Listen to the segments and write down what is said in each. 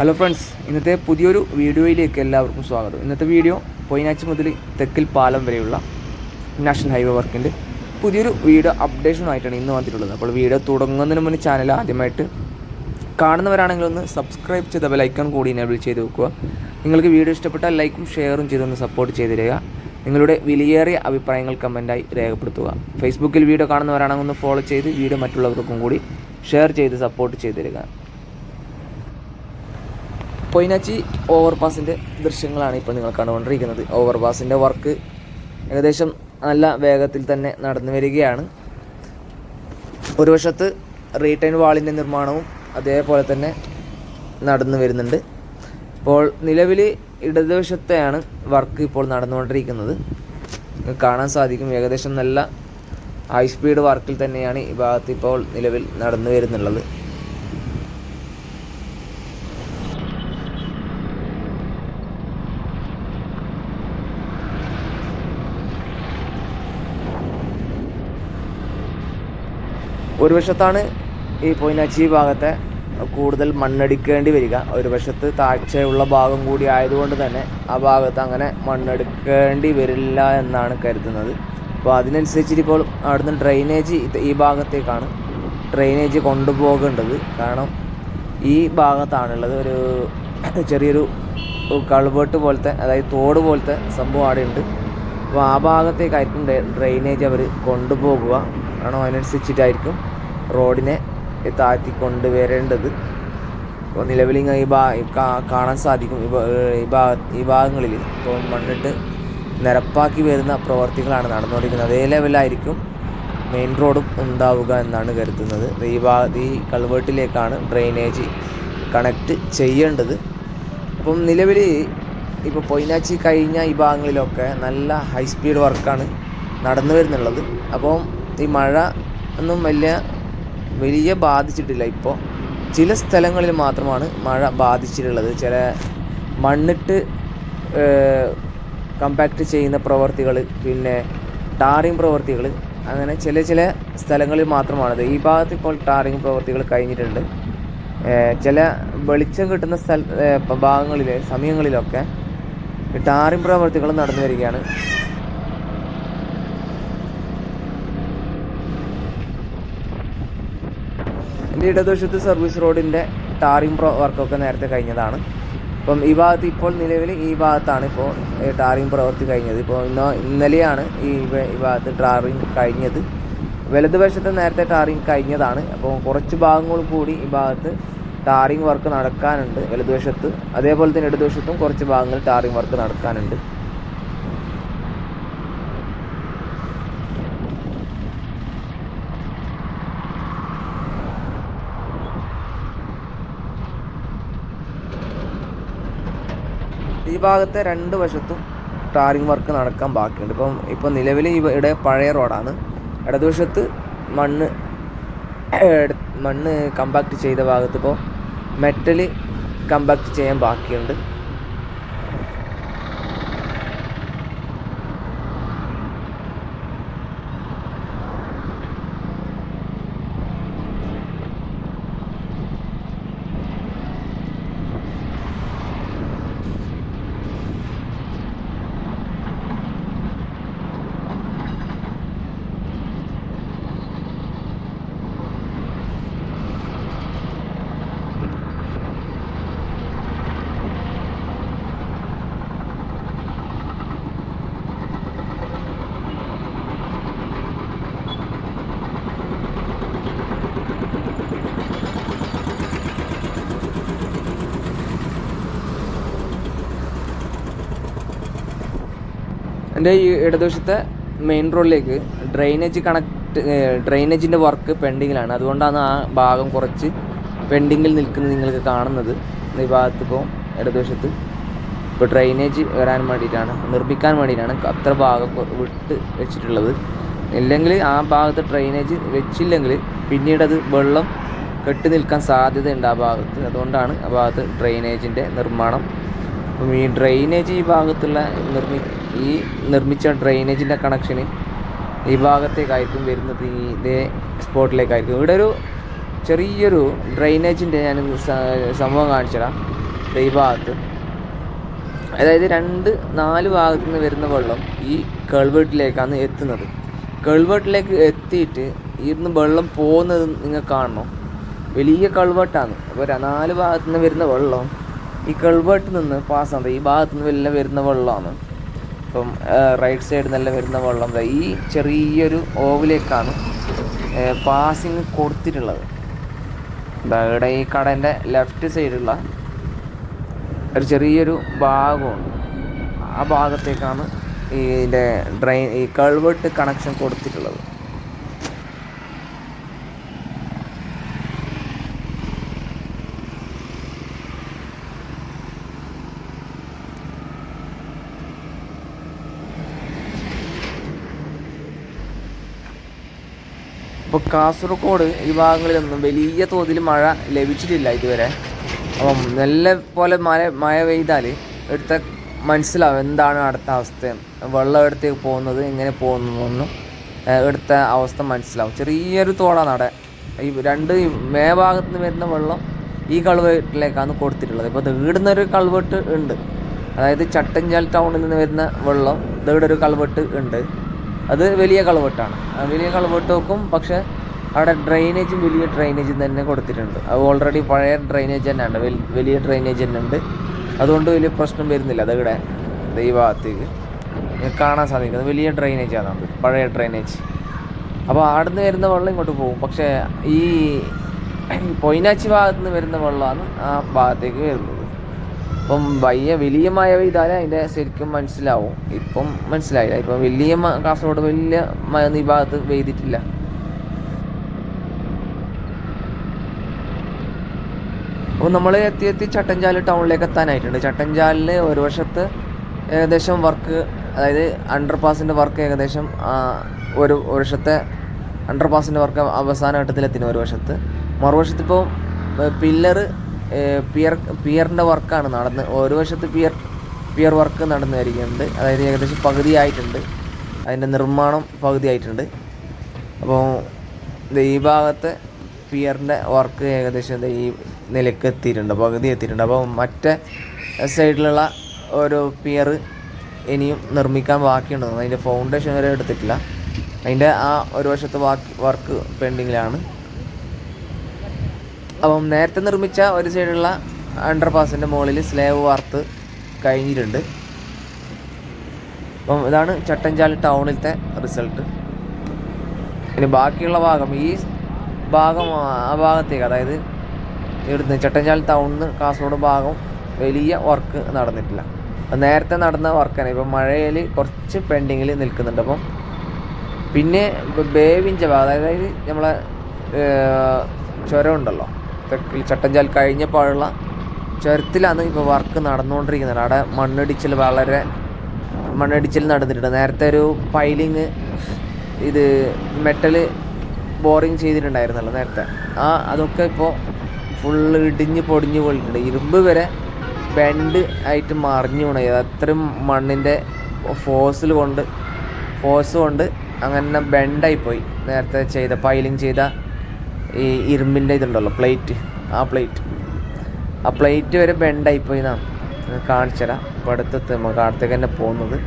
Hello friends ഇന്നത്തെ പുതിയൊരു വീഡിയോയിലേക്ക് എല്ലാവർക്കും സ്വാഗതം. ഇന്നത്തെ വീഡിയോ പൊയിനാച്ചി മുതൽ തെക്കിൽ പാലം വരെയുള്ള നാഷണൽ ഹൈവേ വർക്കിന്റെ പുതിയൊരു വീഡിയോ അപ്ഡേഷനുമായിട്ടാണ് ഇന്ന് വന്നിട്ടുള്ളത്. അപ്പോൾ വീഡിയോ തുടങ്ങുന്നതിന് മുന്നേ ചാനൽ ആദ്യമായിട്ട് കാണുന്നവരാണെങ്കിൽ ഒന്ന് സബ്സ്ക്രൈബ് ചെയ്ത ബെലൈക്കൺ കൂടി എനേബിൾ ചെയ്ത് വെക്കുക. നിങ്ങൾക്ക് വീഡിയോ ഇഷ്ടപ്പെട്ടാൽ ലൈക്കും ഷെയറും ചെയ്തൊന്ന് സപ്പോർട്ട് ചെയ്ത് തരിക. നിങ്ങളുടെ വിലയേറിയ അഭിപ്രായങ്ങൾ കമന്റായി രേഖപ്പെടുത്തുക. ഫേസ്ബുക്കിൽ വീഡിയോ കാണുന്നവരാണെങ്കിൽ ഒന്ന് ഫോളോ ചെയ്ത് വീഡിയോ മറ്റുള്ളവർക്കും കൂടി ഷെയർ ചെയ്ത് സപ്പോർട്ട് ചെയ്ത് തരിക. പൊയിനാച്ചി ഓവർപാസിന്റെ ദൃശ്യങ്ങളാണ് ഇപ്പോൾ നിങ്ങൾ കണ്ടുകൊണ്ടിരിക്കുന്നത്. ഓവർപാസിന്റെ വർക്ക് ഏകദേശം നല്ല വേഗത്തിൽ തന്നെ നടന്നു വരികയാണ്. ഒരു വശത്ത് റീടൈൻ വാളിന്റെ നിർമ്മാണവും അതേപോലെ തന്നെ നടന്നു വരുന്നുണ്ട്. ഇപ്പോൾ നിലവിൽ ഇടതുവശത്തെയാണ് വർക്ക് ഇപ്പോൾ നടന്നുകൊണ്ടിരിക്കുന്നത്. കാണാൻ സാധിക്കും ഏകദേശം നല്ല ഹൈ സ്പീഡ് വർക്കിൽ തന്നെയാണ് ഈ ഭാഗത്ത് ഇപ്പോൾ നിലവിൽ നടന്നു വരുന്നുള്ളത്. ഒരു വശത്താണ് ഈ പൊയിനാച്ചി ഭാഗത്തെ കൂടുതൽ മണ്ണടിക്കേണ്ടി വരിക. ഒരു വശത്ത് താഴ്ചയുള്ള ഭാഗം കൂടി ആയതുകൊണ്ട് തന്നെ ആ ഭാഗത്ത് അങ്ങനെ മണ്ണെടുക്കേണ്ടി വരില്ല എന്നാണ് കരുതുന്നത്. അപ്പോൾ അതിനനുസരിച്ചിട്ട് ഇപ്പോൾ അവിടുന്ന് ഡ്രെയിനേജ് ഈ ഭാഗത്തേക്കാണ് ഡ്രെയിനേജ് കൊണ്ടുപോകേണ്ടത്. കാരണം ഈ ഭാഗത്താണുള്ളത് ഒരു ചെറിയൊരു കൾവേട്ട് പോലത്തെ അതായത് തോട് പോലത്തെ സംഭവം അവിടെ അപ്പോൾ ആ ഭാഗത്തേക്കായിരിക്കും ഡ്രെയിനേജ് അവർ കൊണ്ടുപോകുക. കാരണം അതിനനുസരിച്ചിട്ടായിരിക്കും റോഡിനെ താഴ്ത്തി കൊണ്ടുവരേണ്ടത് അപ്പോൾ നിലവിൽ ഇങ്ങനെ ഈ ഭാ കാണാൻ സാധിക്കും ഈ ഭാഗ ഈ ഭാഗങ്ങളിൽ. ഇപ്പോൾ മണ്ണിട്ട് നിരപ്പാക്കി വരുന്ന പ്രവർത്തികളാണ് നടന്നുകൊണ്ടിരിക്കുന്നത്. അതേ ലെവലായിരിക്കും മെയിൻ റോഡും ഉണ്ടാവുക എന്നാണ് കരുതുന്നത്. ഈ ഭാ ഈ കൾവേട്ടിലേക്കാണ് ഡ്രെയിനേജ് കണക്ട് ചെയ്യേണ്ടത്. അപ്പം നിലവിൽ ഇപ്പോൾ പൊയിനാച്ചി കഴിഞ്ഞ ഈ ഭാഗങ്ങളിലൊക്കെ നല്ല ഹൈ സ്പീഡ് വർക്കാണ് നടന്നു വരുന്നുള്ളത്. അപ്പോൾ ഈ മഴ ഒന്നും വലിയ വലിയ ബാധിച്ചിട്ടില്ല ഇപ്പോൾ ചില സ്ഥലങ്ങളിൽ മാത്രമാണ് മഴ ബാധിച്ചിട്ടുള്ളത്. ചില മണ്ണിട്ട് കമ്പാക്ട് ചെയ്യുന്ന പ്രവർത്തികൾ പിന്നെ ടാറിങ് പ്രവർത്തികൾ അങ്ങനെ ചില ചില സ്ഥലങ്ങളിൽ മാത്രമാണത് ഈ ഭാഗത്ത് ഇപ്പോൾ ടാറിങ് പ്രവർത്തികൾ കഴിഞ്ഞിട്ടുണ്ട്. ചില വെളിച്ചം കിട്ടുന്ന സ്ഥല ഭാഗങ്ങളിൽ സമയങ്ങളിലൊക്കെ ടാറിങ് പ്രവർത്തികൾ നടന്നു വരികയാണ്. എന്റെ ഇടതുവശത്ത് സർവീസ് റോഡിന്റെ ടാറിംഗ് പ്രോ വർക്കൊക്കെ നേരത്തെ കഴിഞ്ഞതാണ്. അപ്പം ഈ ഭാഗത്ത് ഇപ്പോൾ നിലവിൽ ഈ ഭാഗത്താണ് ഇപ്പോൾ ടാറിംഗ് പ്രവർത്തി കഴിഞ്ഞത്. ഇപ്പോൾ ഇന്നോ ഇന്നലെയാണ് ഈ ഈ ഭാഗത്ത് ടാറിംഗ് കഴിഞ്ഞത്. വലതുവശത്ത് നേരത്തെ ടാറിംഗ് കഴിഞ്ഞതാണ്. അപ്പോൾ കുറച്ച് ഭാഗങ്ങൾ കൂടി ഈ ഭാഗത്ത് ടാറിങ് വർക്ക് നടക്കാനുണ്ട് വലതുവശത്ത് അതേപോലെ തന്നെ ഇടതുവശത്തും കുറച്ച് ഭാഗങ്ങളിൽ ടാറിങ് വർക്ക് നടക്കാനുണ്ട്. ഈ ഭാഗത്തെ രണ്ട് വശത്തും ടാറിങ് വർക്ക് നടക്കാൻ ബാക്കിയുണ്ട്. ഇപ്പം ഇപ്പം നിലവിൽ ഇവിടെ പഴയ റോഡാണ്. ഇടതുവശത്ത് മണ്ണ് മണ്ണ് കമ്പാക്ട് ചെയ്ത ഭാഗത്ത് ഇപ്പോൾ മെറ്റൽ കമ്പാക്ട് ചെയ്യാൻ ബാക്കിയുണ്ട്. എന്റെ ഈ ഇടതുവശത്തെ മെയിൻ റോഡിലേക്ക് ഡ്രെയിനേജ് കണക്ട് ഡ്രെയിനേജിന്റെ വർക്ക് പെൻഡിങ്ങിലാണ് അതുകൊണ്ടാണ് ആ ഭാഗം കുറച്ച് പെൻഡിങ്ങിൽ നിൽക്കുന്നത് നിങ്ങൾക്ക് കാണുന്നത്. ഈ ഭാഗത്ത് ഇപ്പോൾ ഇടതുവശത്ത് ഇപ്പോൾ ഡ്രെയിനേജ് വരാൻ വേണ്ടിയിട്ടാണ് നിർമ്മിക്കാൻ വേണ്ടിയിട്ടാണ് അത്ര ഭാഗം വിട്ട് വെച്ചിട്ടുള്ളത്. ഇല്ലെങ്കിൽ ആ ഭാഗത്ത് ഡ്രെയിനേജ് വെച്ചില്ലെങ്കിൽ പിന്നീട് അത് വെള്ളം കെട്ടി നിൽക്കാൻ സാധ്യതയുണ്ട് ആ ഭാഗത്ത്. അതുകൊണ്ടാണ് ആ ഭാഗത്ത് ഡ്രെയിനേജിന്റെ നിർമ്മാണം. അപ്പം ഈ ഡ്രെയിനേജ് ഈ ഭാഗത്തുള്ള നിർമ്മി ഈ നിർമ്മിച്ച ഡ്രെയിനേജിന്റെ കണക്ഷന് ഈ ഭാഗത്തേക്കായിരിക്കും വരുന്നത് ഈ ഇതേ സ്പോട്ടിലേക്കായിരിക്കും ഇവിടെ ഒരു ചെറിയൊരു ഡ്രെയിനേജിന്റെ ഞാൻ സംഭവം കാണിച്ചു തരാം ഈ ഭാഗത്ത്. അതായത് രണ്ട് നാല് ഭാഗത്തു നിന്ന് വരുന്ന വെള്ളം ഈ കൾവേട്ടിലേക്കാണ് എത്തുന്നത്. കൾവേട്ടിലേക്ക് എത്തിയിട്ട് ഇരുന്ന് വെള്ളം പോകുന്നത് നിങ്ങൾ കാണണം? വലിയ കൾവേട്ടാണ് അപ്പോൾ നാല് ഭാഗത്തു നിന്ന് വരുന്ന വെള്ളം ഈ കൾവേട്ടിൽ നിന്ന് പാസ്സാണ് ഈ ഭാഗത്തു നിന്ന് വല്ല വരുന്ന വെള്ളമാണ്. ഇപ്പം റൈറ്റ് സൈഡിൽ നിന്നെല്ലാം വരുന്ന വെള്ളം. ഈ ചെറിയൊരു ഓവിലേക്കാണ് പാസിങ് കൊടുത്തിട്ടുള്ളത്. ഇവിടെ ഈ കടേന്റെ ലെഫ്റ്റ് സൈഡുള്ള ഒരു ചെറിയൊരു ഭാഗമുണ്ട്. ആ ഭാഗത്തേക്കാണ് ഇതിന്റെ ഡ്രെയിൻ ഈ കൾവേർട്ട് കണക്ഷൻ കൊടുത്തിട്ടുള്ളത്. ഇപ്പോൾ കാസർഗോഡ് ഈ ഭാഗങ്ങളിലൊന്നും വലിയ തോതിൽ മഴ ലഭിച്ചിട്ടില്ല ഇതുവരെ. അപ്പം നല്ല പോലെ മഴ മഴ പെയ്താൽ എടുത്ത മനസ്സിലാവും എന്താണ് അടുത്ത അവസ്ഥ. വെള്ളം എടുത്തേക്ക് പോകുന്നത് എങ്ങനെ പോകുന്നതെന്നും എടുത്ത അവസ്ഥ മനസ്സിലാവും. ചെറിയൊരു തോടാണ് അവിടെ. ഈ രണ്ട് മേഭാഗത്ത് നിന്ന് വരുന്ന വെള്ളം ഈ കൾവേട്ടിലേക്കാണ് കൊടുത്തിട്ടുള്ളത്. ഇപ്പോൾ ദീടുന്നൊരു കൾവെട്ട് ഉണ്ട്. അതായത് ചട്ടഞ്ചാൽ ടൗണിൽ നിന്ന് വരുന്ന വെള്ളം ദീടൊരു കൾവെട്ട് ഉണ്ട്. അത് വലിയ കളവെട്ടാണ്. വലിയ കളവെട്ട് വെക്കും പക്ഷേ അവിടെ ഡ്രെയിനേജും വലിയ ഡ്രെയിനേജും തന്നെ കൊടുത്തിട്ടുണ്ട്. അത് ഓൾറെഡി പഴയ ഡ്രെയിനേജ് തന്നെയാണ്. വലിയ ഡ്രെയിനേജ് തന്നെ ഉണ്ട്. അതുകൊണ്ട് വലിയ പ്രശ്നം വരുന്നില്ല. അതിവിടെ ഈ ഭാഗത്തേക്ക് കാണാൻ സാധിക്കുന്നത്. വലിയ ഡ്രെയിനേജാണ് അത്. പഴയ ഡ്രെയിനേജ് അപ്പോൾ അവിടെ നിന്ന് വരുന്ന വെള്ളം ഇങ്ങോട്ട് പോകും. പക്ഷേ ഈ പൊയിനാച്ചി ഭാഗത്ത് നിന്ന് വരുന്ന വെള്ളമാണ് ആ ഭാഗത്തേക്ക് വരുന്നത്. ഇപ്പം വലിയ വലിയ മഴ പെയ്താലേ അതിന്റെ ശരിക്കും മനസ്സിലാവും. ഇപ്പം മനസ്സിലായില്ല. ഇപ്പം വലിയ കാസർഗോഡ് വലിയ മഴ ഈ ഭാഗത്ത് പെയ്തിട്ടില്ല. അപ്പോൾ നമ്മൾ എത്തി എത്തി ചട്ടഞ്ചാൽ ടൗണിലേക്ക് എത്താനായിട്ടുണ്ട്. ചട്ടഞ്ചാലിൽ ഒരു വശത്ത് ഏകദേശം വർക്ക് അതായത് അണ്ടർ പാസിന്റെ വർക്ക് ഏകദേശം ഒരു വർഷത്തെ അണ്ടർ പാസിന്റെ വർക്ക് അവസാന ഘട്ടത്തിലെത്തിന് ഒരു വശത്ത്. മറുവശത്ത് ഇപ്പോൾ പില്ലർ പിയർ പിയറിന്റെ വർക്കാണ് നടന്ന് ഒരു വശത്ത് പിയർ പിയർ വർക്ക് നടന്നു വരികയുണ്ട് അതായത് ഏകദേശം പകുതിയായിട്ടുണ്ട്. അതിന്റെ നിർമ്മാണം പകുതിയായിട്ടുണ്ട്. അപ്പോൾ ഈ ഭാഗത്ത് പിയറിന്റെ വർക്ക് ഏകദേശം ഈ നിലയ്ക്ക് എത്തിയിട്ടുണ്ട് പകുതി എത്തിയിട്ടുണ്ട്. അപ്പോൾ മറ്റേ സൈഡിലുള്ള ഒരു പിയർ ഇനിയും നിർമ്മിക്കാൻ ബാക്കിയുണ്ട്. അതിന്റെ ഫൗണ്ടേഷൻ വരെ എടുത്തിട്ടില്ല. അതിന്റെ ആ ഒരു വശത്ത് വർക്ക് പെൻഡിങ്ങിലാണ്. അപ്പം നേരത്തെ നിർമ്മിച്ച ഒരു സൈഡുള്ള അണ്ടർ പാസിന്റെ മുകളിൽ സ്ലേവ് വാർത്ത് കഴിഞ്ഞിട്ടുണ്ട്. അപ്പം ഇതാണ് ചട്ടഞ്ചാൽ ടൗണിലത്തെ റിസൾട്ട്. ഇനി ബാക്കിയുള്ള ഭാഗം ഈ ഭാഗം ആ ഭാഗത്തേക്ക് അതായത് ഇവിടുന്ന് ചട്ടഞ്ചാൽ ടൗണിൽ നിന്ന് കാസർഗോഡ് ഭാഗം വലിയ വർക്ക് നടന്നിട്ടില്ല. നേരത്തെ നടന്ന വർക്കാണ്. ഇപ്പം മഴയിൽ കുറച്ച് പെൻഡിങ്ങിൽ നിൽക്കുന്നുണ്ട്. അപ്പം പിന്നെ ബേവിന്റെ ഭാഗം അതായത് നമ്മളെ ചുരം ഉണ്ടല്ലോ. തെക്കിൽ ചട്ടഞ്ചാൽ കഴിഞ്ഞപ്പോഴുള്ള ചുരത്തിലാണ് ഇപ്പോൾ വർക്ക് നടന്നുകൊണ്ടിരിക്കുന്നത്. അവിടെ മണ്ണിടിച്ചിൽ വളരെ മണ്ണിടിച്ചിൽ നടന്നിട്ടുണ്ട്. നേരത്തെ ഒരു പൈലിങ് ഇത് മെറ്റൽ ബോറിങ് ചെയ്തിട്ടുണ്ടായിരുന്നല്ലോ നേരത്തെ. ആ അതൊക്കെ ഇപ്പോൾ ഫുള്ള് ഇടിഞ്ഞ് പൊടിഞ്ഞ് പോയിട്ടുണ്ട്. ഇരുമ്പ് വരെ ബെൻഡ് ആയിട്ട് മറിഞ്ഞു പോണേ അത്രയും മണ്ണിന്റെ ഫോഴ്സിൽ കൊണ്ട് ഫോഴ്സ് കൊണ്ട് അങ്ങനെ ബെൻഡായി പോയി നേരത്തെ ചെയ്ത പൈലിങ് ചെയ്ത ഈ ഇരുമ്പിന്റെ ഇതുണ്ടല്ലോ പ്ലേറ്റ് ആ പ്ലേറ്റ് ആ പ്ലേറ്റ് വരെ ബെൻഡായി പോയി എന്നാ കാണിച്ചുതരാം അപ്പോൾ അടുത്തെത്ത് നമുക്ക് അടുത്തേക്ക് തന്നെ പോകുന്നത്.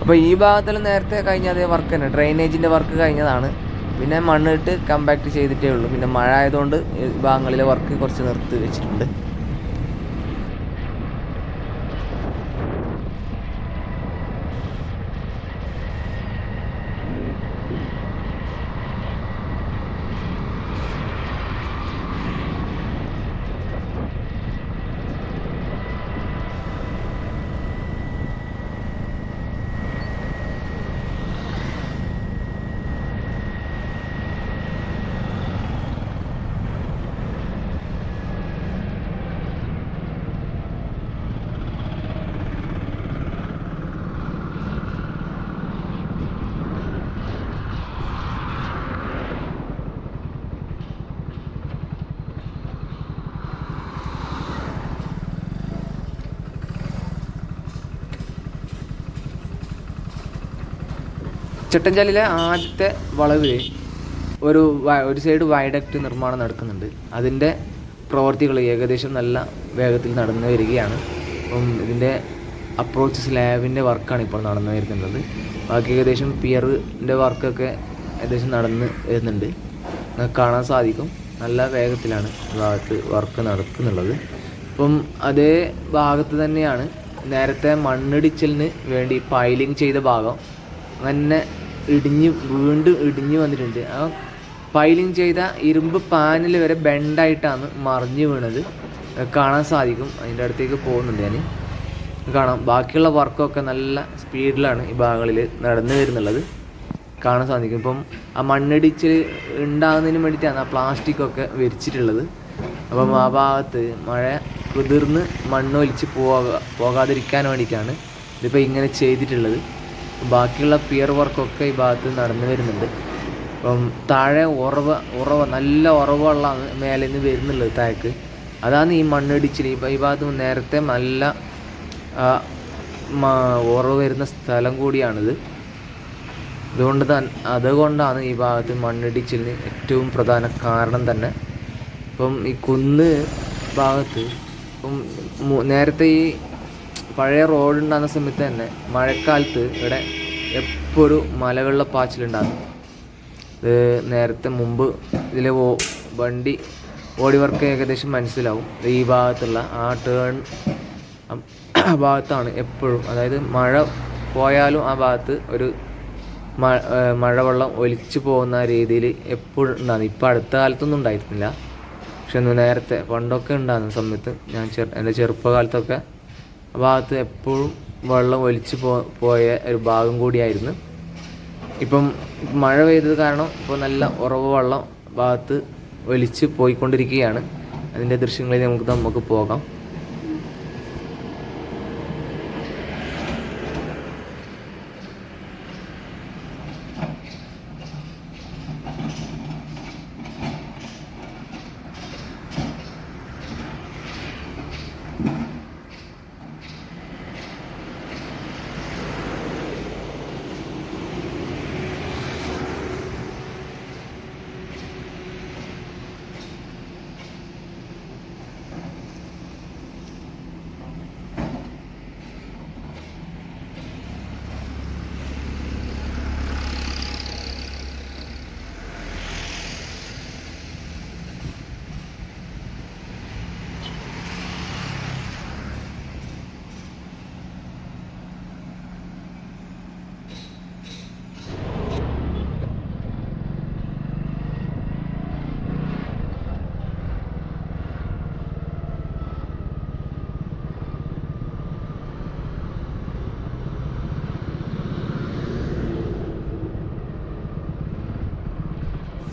അപ്പോൾ ഈ ഭാഗത്തിൽ നേരത്തെ കഴിഞ്ഞ അതേ വർക്ക് തന്നെ. ഡ്രെയിനേജിന്റെ വർക്ക് കഴിഞ്ഞതാണ്. പിന്നെ മണ്ണിട്ട് കമ്പാക്ട് ചെയ്തിട്ടേ ഉള്ളൂ. പിന്നെ മഴ ആയതുകൊണ്ട് ഭാഗങ്ങളിലെ വർക്ക് കുറച്ച് നിർത്തി വെച്ചിട്ടുണ്ട്. ചട്ടഞ്ചാലിലെ ആദ്യത്തെ വളവിൽ ഒരു ഒരു സൈഡ് വയഡക്റ്റ് നിർമ്മാണം നടക്കുന്നുണ്ട്. അതിന്റെ പ്രവർത്തികൾ ഏകദേശം നല്ല വേഗത്തിൽ നടന്നു വരികയാണ്. അപ്പം ഇതിന്റെ അപ്രോച്ച് സ്ലാബിന്റെ വർക്കാണ് ഇപ്പോൾ നടന്നു വരുന്നത്. ബാക്കി ഏകദേശം പിയറിന്റെ വർക്കൊക്കെ ഏകദേശം നടന്ന് വരുന്നുണ്ട്. കാണാൻ സാധിക്കും. നല്ല വേഗത്തിലാണ് ഭാഗത്ത് വർക്ക് നടക്കുന്നുള്ളത്. അപ്പം അതേ ഭാഗത്ത് തന്നെയാണ് നേരത്തെ മണ്ണിടിച്ചലിന് വേണ്ടി പൈലിംഗ് ചെയ്ത ഭാഗം. അങ്ങനെ ഇടിഞ്ഞ് വീണ്ടും ഇടിഞ്ഞ് വന്നിട്ടുണ്ട്. ആ പൈലിംഗ് ചെയ്ത ഇരുമ്പ് പാനൽ വരെ ബെൻഡായിട്ടാണ് മറിഞ്ഞു വീണത്. കാണാൻ സാധിക്കും. അതിന്റെ അടുത്തേക്ക് പോകുന്നുണ്ട് ഞാൻ കാണാം. ബാക്കിയുള്ള വർക്കൊക്കെ നല്ല സ്പീഡിലാണ് ഈ ഭാഗങ്ങളിൽ നടന്നു വരുന്നുള്ളത്. കാണാൻ സാധിക്കും. ഇപ്പം ആ മണ്ണിടിച്ചിൽ ഉണ്ടാകുന്നതിന് വേണ്ടിയിട്ടാണ് ആ പ്ലാസ്റ്റിക് ഒക്കെ വരിച്ചിട്ടുള്ളത്. അപ്പം ആ ഭാഗത്ത് മഴ കുതിർന്ന് മണ്ണൊലിച്ച് പോകാ പോകാതിരിക്കാൻ വേണ്ടിയിട്ടാണ് ഇതിപ്പോൾ ഇങ്ങനെ ചെയ്തിട്ടുള്ളത്. ബാക്കിയുള്ള പിയർ വർക്കൊക്കെ ഈ ഭാഗത്ത് നടന്നു വരുന്നുണ്ട്. അപ്പം താഴെ ഉറവ ഉറവ നല്ല ഉറവുള്ളതാണ് മേലെ നിന്ന് വരുന്നുള്ളത് താഴേക്ക്. അതാണ് ഈ മണ്ണിടിച്ചിൽ ഈ ഭാഗത്ത് നേരത്തെ നല്ല ഉറവ് വരുന്ന സ്ഥലം കൂടിയാണിത്. അതുകൊണ്ട് തന്നെ അതുകൊണ്ടാണ് ഈ ഭാഗത്ത് മണ്ണിടിച്ചിലിന് ഏറ്റവും പ്രധാന കാരണം തന്നെ. ഇപ്പം ഈ കുന്ന് ഭാഗത്ത് ഇപ്പം നേരത്തെ ഈ പഴയ റോഡ് ഉണ്ടാകുന്ന സമയത്ത് തന്നെ മഴക്കാലത്ത് ഇവിടെ എപ്പോഴും മലവെള്ളപ്പാച്ചിലുണ്ടാകും ഇത് നേരത്തെ മുമ്പ് ഇതിലെ ഓ- വണ്ടി ഓടിവർക്ക് ഏകദേശം മനസ്സിലാവും. ഈ ഭാഗത്തുള്ള ആ ടേൺ ഭാഗത്താണ് എപ്പോഴും അതായത് മഴ പോയാലും ആ ഭാഗത്ത് ഒരു മഴവെള്ളം ഒലിച്ചു പോകുന്ന രീതിയിൽ എപ്പോഴും ഉണ്ടാകുന്നു ഇപ്പോൾ അടുത്ത കാലത്തൊന്നും ഉണ്ടായിരുന്നില്ല പക്ഷെ ഒന്ന് നേരത്തെ പണ്ടൊക്കെ ഉണ്ടാകുന്ന സമയത്ത് ഞാൻ ചെറു എന്റെ ചെറുപ്പകാലത്തൊക്കെ ഭാഗത്ത് എപ്പോഴും വെള്ളം ഒലിച്ച് പോ പോയ ഒരു ഭാഗം കൂടിയായിരുന്നു. ഇപ്പം മഴ പെയ്തത് കാരണം ഇപ്പോൾ നല്ല ഉറവ് വെള്ളം ഭാഗത്ത് ഒലിച്ച് പോയിക്കൊണ്ടിരിക്കുകയാണ്. അതിന്റെ ദൃശ്യങ്ങളിൽ നമുക്ക് നമുക്ക് പോകാം.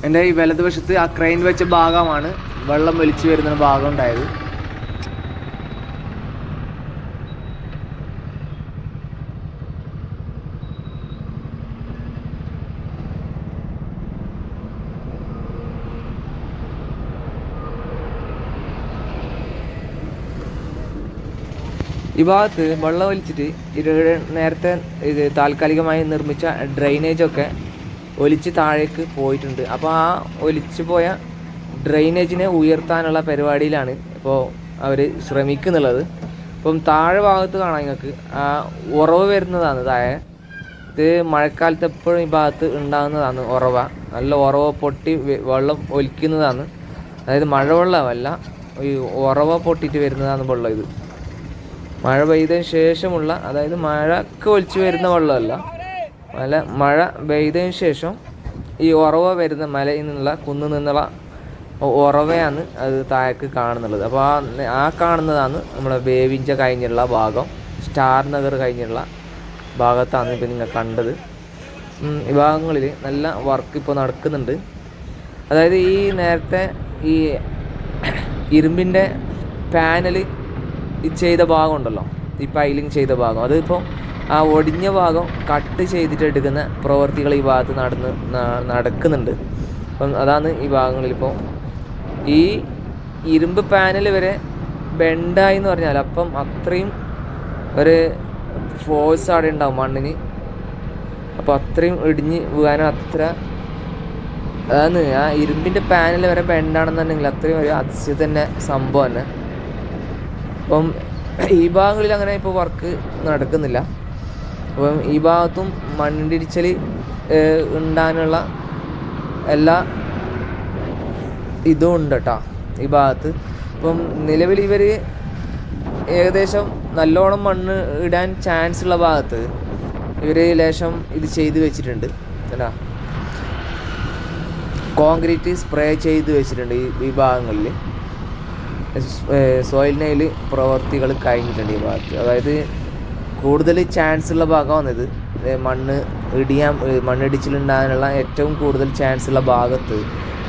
എന്റെ ഈ വലതുവശത്ത് ആ ക്രെയിൻ വെച്ച ഭാഗമാണ് വെള്ളം വലിച്ചു വരുന്ന ഭാഗം ഉണ്ടായത്. ഈ ഭാഗത്ത് വെള്ളം ഒലിച്ചിട്ട് ഇത് നേരത്തെ ഇത് താൽക്കാലികമായി നിർമ്മിച്ച ഡ്രെയിനേജ് ഒക്കെ ഒലിച്ച് താഴേക്ക് പോയിട്ടുണ്ട്. അപ്പോൾ ആ ഒലിച്ച് പോയ ഡ്രെയിനേജിനെ ഉയർത്താനുള്ള പരിപാടിയിലാണ് ഇപ്പോൾ അവർ ശ്രമിക്കുന്നുള്ളത്. ഇപ്പം താഴെ ഭാഗത്ത് കാണാം നിങ്ങൾക്ക്. ആ ഉറവ് വരുന്നതാണ്. താഴെ ഇത് മഴക്കാലത്ത് എപ്പോഴും ഈ ഭാഗത്ത് ഉണ്ടാകുന്നതാണ് ഉറവ. നല്ല ഉറവ പൊട്ടി വെള്ളം ഒലിക്കുന്നതാണ്. അതായത് മഴവെള്ളമല്ല ഈ ഉറവ പൊട്ടിയിട്ട് വരുന്നതാണ് വെള്ളം ഇത് മഴ പെയ്തതിന് ശേഷമുള്ള അതായത് മഴക്ക് ഒലിച്ച് വരുന്ന വെള്ളമല്ല മല മഴ പെയ്തതിന് ശേഷം ഈ ഉറവ വരുന്ന മലയിൽ നിന്നുള്ള കുന്നു നിന്നുള്ള ഉറവയാണ് അത് താഴേക്ക് കാണുന്നുള്ളത്. അപ്പോൾ ആ ആ കാണുന്നതാണ് നമ്മുടെ വേവിഞ്ച കഴിഞ്ഞുള്ള ഭാഗം. സ്റ്റാർ നഗർ കഴിഞ്ഞുള്ള ഭാഗത്താണ് ഇപ്പോൾ നിങ്ങൾ കണ്ടത്. ഈ ഭാഗങ്ങളിൽ നല്ല വർക്ക് ഇപ്പോൾ നടക്കുന്നുണ്ട്. അതായത് ഈ നേരത്തെ ഈ ഇരുമ്പിന്റെ പാനൽ ചെയ്ത ഭാഗമുണ്ടല്ലോ ഈ പൈലിങ് ചെയ്ത ഭാഗം. അതിപ്പോൾ ആ ഒടിഞ്ഞ ഭാഗം കട്ട് ചെയ്തിട്ട് എടുക്കുന്ന പ്രവർത്തികൾ ഈ ഭാഗത്ത് നടന്ന് നടക്കുന്നുണ്ട്. അപ്പം അതാണ് ഈ ഭാഗങ്ങളിൽ ഇപ്പോൾ ഈ ഇരുമ്പ് പാനൽ വരെ ബെൻഡായി എന്ന് പറഞ്ഞാൽ അപ്പം അത്രയും ഒരു ഫോഴ്സ് അവിടെ ഉണ്ടാവും മണ്ണിന്. അപ്പോൾ അത്രയും ഇടിഞ്ഞ് വീഴാനും അത്ര അതാണ് ആ ഇരുമ്പിന്റെ പാനൽ വരെ ബെൻഡാണെന്നുണ്ടെങ്കിൽ അത്രയും ഒരു അതിശയം തന്നെ സംഭവം തന്നെ. അപ്പം ഈ ഭാഗങ്ങളിൽ അങ്ങനെ ഇപ്പോൾ വർക്ക് നടക്കുന്നില്ല. അപ്പം ഈ ഭാഗത്തും മണ്ണിടിച്ചൽ ഉണ്ടാകാനുള്ള എല്ലാ ഇതും ഉണ്ട് കേട്ടോ ഈ ഭാഗത്ത്. ഇപ്പം നിലവിൽ ഇവർ ഏകദേശം നല്ലോണം മണ്ണ് ഇടാൻ ചാൻസ് ഉള്ള ഭാഗത്ത് ഇവർ ലേശം ഇത് ചെയ്ത് വെച്ചിട്ടുണ്ട് കേട്ടാ കോൺക്രീറ്റ് സ്പ്രേ ചെയ്ത് വെച്ചിട്ടുണ്ട് ഈ ഈ ഭാഗങ്ങളിൽ. സോയിൽ നെയിൽ പ്രവർത്തികൾ കഴിഞ്ഞിട്ടുണ്ട് ഈ ഭാഗത്ത്. അതായത് കൂടുതൽ ചാൻസ് ഉള്ള ഭാഗമാണ് ഇത് മണ്ണ് ഇടിയാൻ മണ്ണിടിച്ചിലുണ്ടാകാനുള്ള ഏറ്റവും കൂടുതൽ ചാൻസ് ഉള്ള ഭാഗത്ത്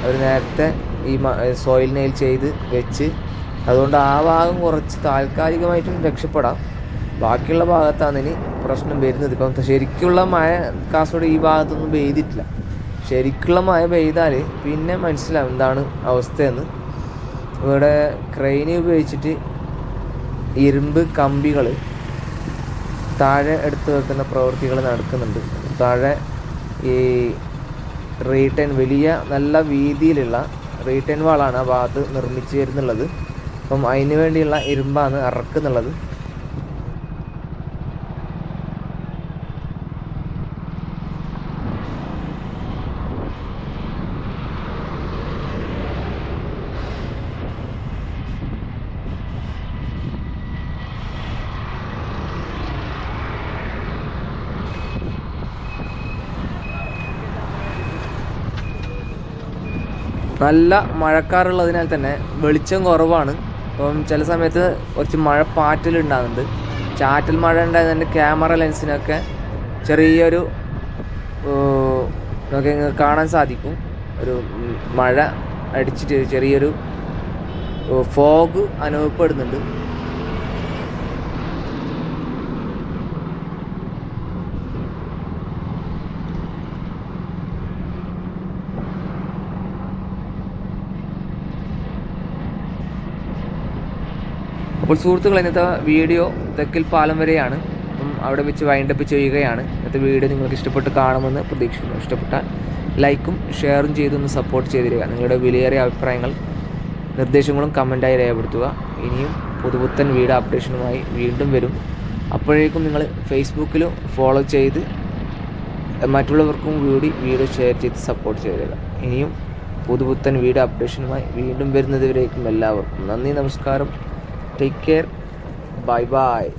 അവർ നേരത്തെ ഈ സോയിൽ നെയിൽ ചെയ്ത് വെച്ച് അതുകൊണ്ട് ആ ഭാഗം കുറച്ച് താൽക്കാലികമായിട്ടും രക്ഷപ്പെടാം. ബാക്കിയുള്ള ഭാഗത്താണ് ഇനി പ്രശ്നം വരുന്നത്. ഇപ്പം ശരിക്കുള്ള മഴ കാസർഗോഡ് ഈ ഭാഗത്തൊന്നും പെയ്തിട്ടില്ല. ശരിക്കുള്ള മഴ പെയ്താൽ പിന്നെ മനസ്സിലാവും എന്താണ് അവസ്ഥയെന്ന്. ഇവിടെ ക്രെയിൻ ഉപയോഗിച്ചിട്ട് ഇരുമ്പ് കമ്പികൾ താഴെ എടുത്ത് വെക്കുന്ന പ്രവൃത്തികൾ നടക്കുന്നുണ്ട്. താഴെ ഈ റീട്ടേൺ വലിയ നല്ല വീതിയിലുള്ള റീട്ടേൺ വാളാണ് ആ ഭാഗത്ത് നിർമ്മിച്ച് വരുന്നുള്ളത് അപ്പം അതിന് വേണ്ടിയുള്ള ഇരുമ്പാണ് ഇറക്കുന്നുള്ളത് നല്ല മഴക്കാറുള്ളതിനാൽ തന്നെ വെളിച്ചം കുറവാണ്. അപ്പം ചില സമയത്ത് കുറച്ച് മഴ പാറ്റലുണ്ടാകുന്നുണ്ട് ചാറ്റൽ മഴ ഉണ്ടായത് തന്നെ ക്യാമറ ലെൻസിനൊക്കെ ചെറിയൊരു കാണാൻ സാധിക്കും. ഒരു മഴ അടിച്ചിട്ട് ചെറിയൊരു ഫോഗ് അനുഭവപ്പെടുന്നുണ്ട്. അപ്പോൾ സുഹൃത്തുക്കൾ ഇന്നത്തെ വീഡിയോ തെക്കിൽ പാലം വരെയാണ്. അപ്പം അവിടെ വെച്ച് വൈൻഡപ്പ് ചെയ്യുകയാണ്. ഇന്നത്തെ വീഡിയോ നിങ്ങൾക്ക് ഇഷ്ടപ്പെട്ട് കാണുമെന്ന് പ്രതീക്ഷിക്കുന്നു. ഇഷ്ടപ്പെട്ടാൽ ലൈക്കും ഷെയറും ചെയ്തൊന്ന് സപ്പോർട്ട് ചെയ്തിരിക. നിങ്ങളുടെ വിലയേറിയ അഭിപ്രായങ്ങൾ നിർദ്ദേശങ്ങളും കമന്റായി രേഖപ്പെടുത്തുക. ഇനിയും പുതുപുത്തൻ വീഡിയോ അപ്ഡേഷനുമായി വീണ്ടും വരും. അപ്പോഴേക്കും നിങ്ങൾ ഫേസ്ബുക്കിലും ഫോളോ ചെയ്ത് മറ്റുള്ളവർക്കും കൂടി വീഡിയോ ഷെയർ ചെയ്ത് സപ്പോർട്ട് ചെയ്തേക്കുക. ഇനിയും പുതുപുത്തൻ വീഡിയോ അപ്ഡേഷനുമായി വീണ്ടും വരുന്നതുവരേക്കും എല്ലാവർക്കും നന്ദി നമസ്കാരം. Take care. Bye bye.